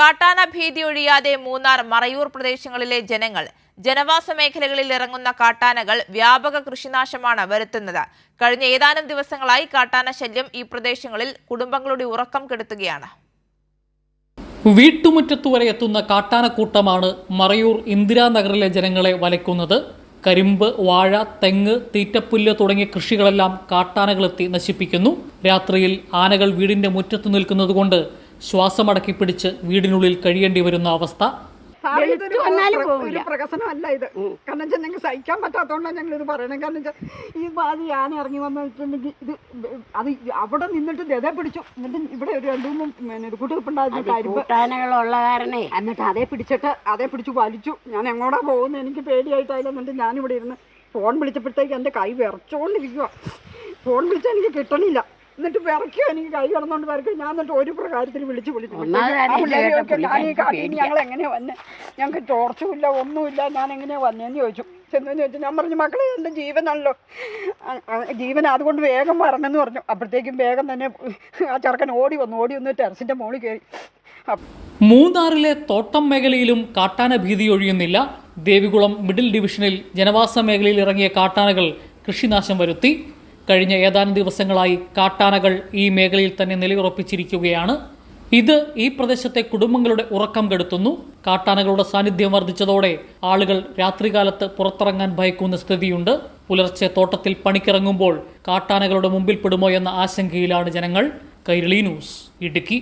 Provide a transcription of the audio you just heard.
കാട്ടാന ഭീതി ഒഴിയാതെ മൂന്നാർ മറയൂർ പ്രദേശങ്ങളിലെ ജനങ്ങൾ ജനവാസ മേഖലകളിൽ ഇറങ്ങുന്ന കാട്ടാനകൾ വ്യാപക കൃഷിനാശമാണ് വരുത്തുന്നത്. കഴിഞ്ഞ ഏതാനും ദിവസങ്ങളായി കാട്ടാന ശല്യം ഈ പ്രദേശങ്ങളിൽ കുടുംബങ്ങളുടെ ഉറക്കം കെടുത്തുകയാണ്. വീട്ടുമുറ്റത്തു വരെ എത്തുന്ന കാട്ടാനക്കൂട്ടമാണ് മറയൂർ ഇന്ദിരാനഗറിലെ ജനങ്ങളെ വലയ്ക്കുന്നത്. കരിമ്പ് വാഴ തെങ്ങ് തീറ്റപ്പുല്ല് തുടങ്ങിയ കൃഷികളെല്ലാം കാട്ടാനകളെത്തി നശിപ്പിക്കുന്നു. രാത്രിയിൽ ആനകൾ വീടിന്റെ മുറ്റത്ത് നിൽക്കുന്നതുകൊണ്ട് ശ്വാസമടക്കി പിടിച്ച് വീടിനുള്ളിൽ കഴിയേണ്ടി വരുന്ന അവസ്ഥ. ഒരു പ്രകസനമല്ല ഇത്. കാരണം വെച്ചാൽ ഞങ്ങൾക്ക് സഹിക്കാൻ പറ്റാത്തതുകൊണ്ടാണ് ഞങ്ങൾ ഇത് പറയണത് കാരണം വെച്ചാൽ ഈ ബാധി ഞാൻ ഇറങ്ങി വന്നിട്ടുണ്ടെങ്കിൽ ഇത് അത് അവിടെ നിന്നിട്ട് ഗത പിടിച്ചു. എന്നിട്ട് ഇവിടെ ഒരു രണ്ടു മൂന്ന് കൂട്ടാനകളുള്ള കാരണേ. എന്നിട്ട് അതേ പിടിച്ചിട്ട് അതേ പിടിച്ചു വലിച്ചു. ഞാൻ എങ്ങോട്ടാ പോകുന്നത് എനിക്ക് പേടിയായിട്ടായില്ല. എന്നിട്ട് ഞാനിവിടെ ഇരുന്ന് ഫോൺ വിളിച്ചപ്പോഴത്തേക്ക് എന്റെ കൈ വിറച്ചോണ്ടിരിക്കുക ഫോൺ വിളിച്ചാൽ എനിക്ക് കിട്ടണില്ല. എന്നിട്ട് വിറയ്ക്കുക എനിക്ക് കൈ കിടന്നോണ്ട് വിറയ്ക്കുക ഞാൻ എന്നിട്ട് ഒരു പ്രകാരത്തിൽ വിളിച്ച് വിളിച്ചു ഞാൻ ഈ ഞങ്ങൾ എങ്ങനെയാ വന്നെ? ഞങ്ങൾക്ക് ടോർച്ചുമില്ല ഒന്നുമില്ല. ഞാൻ എങ്ങനെയാ വന്നേന്ന് ചോദിച്ചു. ചെന്നെന്ന് ചോദിച്ചു ഞാൻ പറഞ്ഞു മക്കളെ എന്റെ ജീവനാണല്ലോ. ജീവൻ അതുകൊണ്ട് വേഗം വരണമെന്ന് പറഞ്ഞു. അപ്പോഴത്തേക്കും വേഗം തന്നെ ആ ചെറുക്കൻ ഓടി വന്നു. ഓടി വന്ന് ടെറസിന്റെ മുകളിൽ കയറി. മൂന്നാറിലെ തോട്ടം മേഖലയിലും കാട്ടാന ഭീതി ഒഴിയുന്നില്ല. ദേവികുളം മിഡിൽ ഡിവിഷനിൽ ജനവാസ മേഖലയിൽ ഇറങ്ങിയ കാട്ടാനകൾ കൃഷിനാശം വരുത്തി. കഴിഞ്ഞ ഏതാനും ദിവസങ്ങളായി കാട്ടാനകൾ ഈ മേഖലയിൽ തന്നെ നിലയുറപ്പിച്ചിരിക്കുകയാണ്. ഇത് ഈ പ്രദേശത്തെ കുടുംബങ്ങളുടെ ഉറക്കം കെടുത്തുന്നു. കാട്ടാനകളുടെ സാന്നിധ്യം വർദ്ധിച്ചതോടെ ആളുകൾ രാത്രികാലത്ത് പുറത്തിറങ്ങാൻ ഭയക്കുന്ന സ്ഥിതിയുണ്ട്. പുലർച്ചെ തോട്ടത്തിൽ പണിക്കിറങ്ങുമ്പോൾ കാട്ടാനകളുടെ മുമ്പിൽ പെടുമോ എന്ന ആശങ്കയിലാണ് ജനങ്ങൾ. കൈരളി ന്യൂസ് ഇടുക്കി.